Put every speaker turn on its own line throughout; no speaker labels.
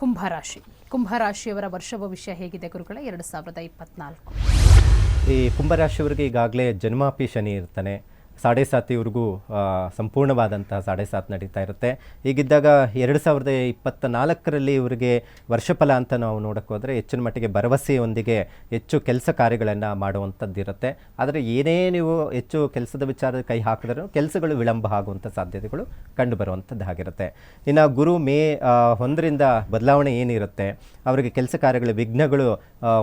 ಕುಂಭರಾಶಿ. ಕುಂಭರಾಶಿಯವರ ವರ್ಷ ಭವಿಷ್ಯ ಹೇಗಿದೆ ಗುರುಗಳ? ಎರಡು ಸಾವಿರದ ಇಪ್ಪತ್ನಾಲ್ಕು.
ಈ ಕುಂಭರಾಶಿಯವರಿಗೆ ಈಗಾಗಲೇ ಜನ್ಮಾಪಿ ಶನಿ ಇರ್ತಾನೆ ಸಾಡೆ ಸಾತ್ ಇವ್ರಿಗೂ ಆ, ಸಂಪೂರ್ಣವಾದಂತಹ ಸಾಡೆ ಸಾತ್ ನಡೀತಾ ಇರುತ್ತೆ. ಹೀಗಿದ್ದಾಗ ಎರಡು ಸಾವಿರದ ಇಪ್ಪತ್ತ ನಾಲ್ಕರಲ್ಲಿ ಇವರಿಗೆ ವರ್ಷಫಲ ಅಂತ ನಾವು ನೋಡಕ್ಕೆ ಹೋದರೆ ಹೆಚ್ಚಿನ ಮಟ್ಟಿಗೆ ಭರವಸೆಯೊಂದಿಗೆ ಹೆಚ್ಚು ಕೆಲಸ ಕಾರ್ಯಗಳನ್ನು ಮಾಡುವಂಥದ್ದು ಇರುತ್ತೆ ಆದರೆ ಏನೇ ನೀವು ಹೆಚ್ಚು ಕೆಲಸದ ವಿಚಾರ ಕೈ ಹಾಕಿದ್ರೂ ಕೆಲಸಗಳು ವಿಳಂಬ ಆಗುವಂಥ ಸಾಧ್ಯತೆಗಳು ಕಂಡು ಬರುವಂಥದ್ದಾಗಿರುತ್ತೆ ಇನ್ನು ಗುರು ಮೇ ಒಂದರಿಂದ ಬದಲಾವಣೆ ಏನಿರುತ್ತೆ ಅವರಿಗೆ ಕೆಲಸ ಕಾರ್ಯಗಳ ವಿಘ್ನಗಳು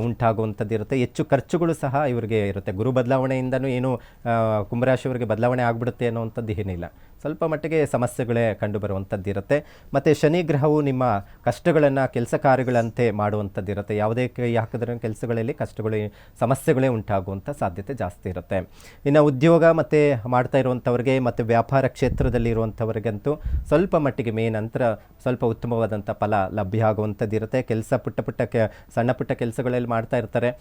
ಉಂಟಾಗುವಂಥದ್ದು ಇರುತ್ತೆ ಹೆಚ್ಚು ಖರ್ಚುಗಳು ಸಹ ಇವರಿಗೆ ಇರುತ್ತೆ. ಗುರು ಬದಲಾವಣೆಯಿಂದನೂ ಏನು ಕುಂಭರಾಶಿಯವರಿಗೆ ಬದಲಾವಣೆ ಆಗಿಬಿಡುತ್ತೆ ಅನ್ನೋವಂಥದ್ದು ಏನಿಲ್ಲ. ಸ್ವಲ್ಪ ಮಟ್ಟಿಗೆ ಸಮಸ್ಯೆಗಳೇ ಕಂಡು ಬರುವಂಥದ್ದು ಇರುತ್ತೆ ಮತ್ತು ಶನಿ ಗ್ರಹವು ನಿಮ್ಮ ಕಷ್ಟಗಳನ್ನು, ಕೆಲಸ ಕಾರ್ಯಗಳಂತೆ ಮಾಡುವಂಥದ್ದಿರುತ್ತೆ. ಯಾವುದೇ ಕೈ ಹಾಕಿದ್ರೆ ಕೆಲಸಗಳಲ್ಲಿ ಕಷ್ಟಗಳು, ಸಮಸ್ಯೆಗಳೇ ಉಂಟಾಗುವಂಥ ಸಾಧ್ಯತೆ ಜಾಸ್ತಿ ಇರುತ್ತೆ. ಇನ್ನು ಉದ್ಯೋಗ ಮತ್ತು ಮಾಡ್ತಾ ಇರುವಂಥವ್ರಿಗೆ ಮತ್ತು ವ್ಯಾಪಾರ ಕ್ಷೇತ್ರದಲ್ಲಿ ಇರುವಂಥವ್ರಿಗಂತೂ ಸ್ವಲ್ಪ ಮಟ್ಟಿಗೆ ಮೇ ನಂತರ ಸ್ವಲ್ಪ ಉತ್ತಮವಾದಂಥ ಫಲ ಲಭ್ಯ ಆಗುವಂಥದ್ದಿರುತ್ತೆ. ಕೆಲಸ ಪುಟ್ಟ ಪುಟ್ಟ ಕೆ, ಸಣ್ಣ ಪುಟ್ಟ ಕೆಲಸಗಳಲ್ಲಿ ಮಾಡ್ತಾ ಇರ್ತಾರೆ.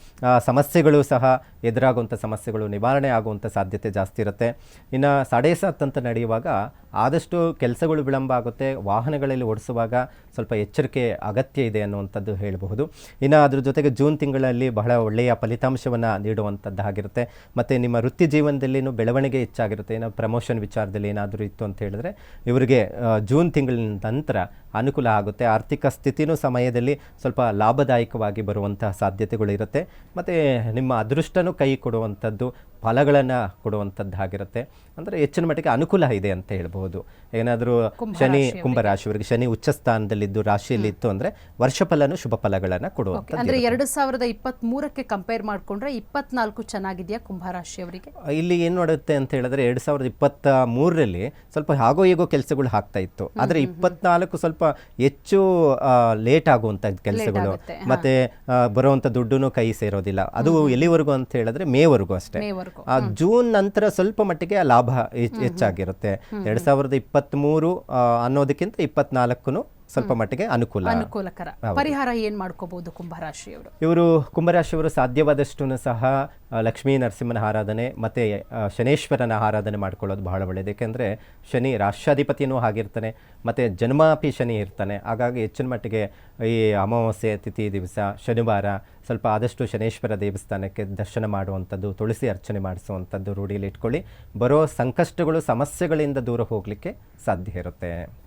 ಸಮಸ್ಯೆಗಳು ಸಹ ಎದುರಾಗುವಂಥ ಸಮಸ್ಯೆಗಳು ನಿವಾರಣೆ ಆಗುವಂಥ ಸಾಧ್ಯತೆ ಜಾಸ್ತಿ ಇರುತ್ತೆ. ಇನ್ನು ಸಾಡೆ ಅಂತ ನಡೆಯುವಾಗ kita ಆದಷ್ಟು ಕೆಲಸಗಳು ವಿಳಂಬ ಆಗುತ್ತೆ, ವಾಹನಗಳಲ್ಲಿ ಓಡಿಸುವಾಗ ಸ್ವಲ್ಪ ಎಚ್ಚರಿಕೆ ಅಗತ್ಯ ಇದೆ ಅನ್ನುವಂಥದ್ದು ಹೇಳಬಹುದು. ಇನ್ನು ಅದ್ರ ಜೊತೆಗೆ ಜೂನ್ ತಿಂಗಳಲ್ಲಿ ಬಹಳ ಒಳ್ಳೆಯ ಫಲಿತಾಂಶವನ್ನು ನೀಡುವಂಥದ್ದಾಗಿರುತ್ತೆ ಮತ್ತು ನಿಮ್ಮ ವೃತ್ತಿ ಜೀವನದಲ್ಲಿನೂ ಬೆಳವಣಿಗೆ ಹೆಚ್ಚಾಗಿರುತ್ತೆ. ಏನೋ ಪ್ರಮೋಷನ್ ವಿಚಾರದಲ್ಲಿ ಏನಾದರೂ ಇತ್ತು ಅಂತ ಹೇಳಿದ್ರೆ, ಇವರಿಗೆ ಜೂನ್ ತಿಂಗಳಿನ ನಂತರ ಅನುಕೂಲ ಆಗುತ್ತೆ. ಆರ್ಥಿಕ ಸ್ಥಿತಿನೂ ಸಮಯದಲ್ಲಿ ಸ್ವಲ್ಪ ಲಾಭದಾಯಕವಾಗಿ ಬರುವಂತಹ ಸಾಧ್ಯತೆಗಳಿರುತ್ತೆ ಮತ್ತು ನಿಮ್ಮ ಅದೃಷ್ಟನೂ ಕೈ ಕೊಡುವಂಥದ್ದು, ಫಲಗಳನ್ನು ಕೊಡುವಂಥದ್ದಾಗಿರುತ್ತೆ. ಅಂದರೆ ಹೆಚ್ಚಿನ ಮಟ್ಟಿಗೆ ಅನುಕೂಲ ಇದೆ ಅಂತ ಹೇಳ್ಬೋದು ಏನಾದರೂ ಶನಿ ಕುಂಭರಾಶಿಯವರಿಗೆ ಶನಿ ಉಚ್ಚ ಸ್ಥಾನದಲ್ಲಿದ್ದು ರಾಶಿಯಲ್ಲಿ ಇತ್ತು ಅಂದ್ರೆ ವರ್ಷ ಫಲನು ಶುಭ ಫಲಗಳನ್ನು ಕೊಡುವ
ಅಂದ್ರೆ ಎರಡು ಸಾವಿರದ ಇಪ್ಪತ್ತ್ ಮೂರಕ್ಕೆ ಕಂಪೇರ್ ಮಾಡಿಕೊಂಡ್ರೆ ಇಪ್ಪತ್ನಾಲ್ಕು ಚೆನ್ನಾಗಿದೆಯಾ ಕುಂಭರಾಶಿಯವರಿಗೆ
ಇಲ್ಲಿ ಏನು ನೋಡುತ್ತೆ ಅಂತ ಹೇಳಿದ್ರೆ ಎರಡು ಸಾವಿರದ ಇಪ್ಪತ್ತ ಮೂರರಲ್ಲಿ ಸ್ವಲ್ಪ ಹಾಗೋ ಹೀಗೋ ಕೆಲಸಗಳು ಆಗ್ತಾ ಇತ್ತು. ಆದರೆ ಇಪ್ಪತ್ನಾಲ್ಕು ಸ್ವಲ್ಪ ಹೆಚ್ಚು ಲೇಟ್ ಆಗುವಂಥ ಕೆಲಸಗಳು. ಮತ್ತೆ ಬರುವಂತ ಬರುವಂಥ ದುಡ್ಡು ಕೈ ಸೇರೋದಿಲ್ಲ. ಅದು ಎಲ್ಲಿವರೆಗೂ ಅಂತ ಹೇಳಿದ್ರೆ ಮೇವರೆಗೂ ಅಷ್ಟೇ. ಜೂನ್ ನಂತರ ಸ್ವಲ್ಪ ಮಟ್ಟಿಗೆ ಲಾಭ ಹೆಚ್ಚಾಗಿರುತ್ತೆ. ಎರಡ್ ಸಾವಿರದ ಇಪ್ಪತ್ತ್ ಮೂರು ಅನ್ನೋದಕ್ಕಿಂತ ಇಪ್ಪತ್ನಾಲ್ಕು ಸ್ವಲ್ಪ ಮಟ್ಟಿಗೆ ಅನುಕೂಲ.
ಅನುಕೂಲಕರ. ಪರಿಹಾರ ಏನ್ ಮಾಡ್ಕೋಬಹುದು ಕುಂಭರಾಶಿಯವರು?
ಇವರು ಕುಂಭರಾಶಿಯವರು ಸಾಧ್ಯವಾದಷ್ಟು ಸಹ ಲಕ್ಷ್ಮೀ ನರಸಿಂಹನ ಆರಾಧನೆ ಮತ್ತೆ ಶನೇಶ್ವರನ ಆರಾಧನೆ ಮಾಡ್ಕೊಳ್ಳೋದು ಬಹಳ ಒಳ್ಳೆಯದು ಏಕೆಂದರೆ ಶನಿ ರಾಷ್ಟ್ರಾಧಿಪತಿಯೂ ಆಗಿರ್ತಾನೆ ಮತ್ತು ಜನ್ಮಾಪಿ ಶನಿ ಇರ್ತಾನೆ. ಹಾಗಾಗಿ ಹೆಚ್ಚಿನ ಮಟ್ಟಿಗೆ ಈ ಅಮಾವಾಸ್ಯೆ ತಿಥಿ ದಿವಸ ಶನಿವಾರ ಸ್ವಲ್ಪ ಆದಷ್ಟು ಶನೇಶ್ವರ ದೇವಸ್ಥಾನಕ್ಕೆ ದರ್ಶನ ಮಾಡುವಂಥದ್ದು ತುಳಸಿ ಅರ್ಚನೆ ಮಾಡಿಸುವಂಥದ್ದು ರೂಢಿಯಲ್ಲಿ ಇಟ್ಕೊಳ್ಳಿ. ಬರೋ ಸಂಕಷ್ಟಗಳು ಸಮಸ್ಯೆಗಳಿಂದ ದೂರ ಹೋಗಲಿಕ್ಕೆ ಸಾಧ್ಯ ಇರುತ್ತೆ.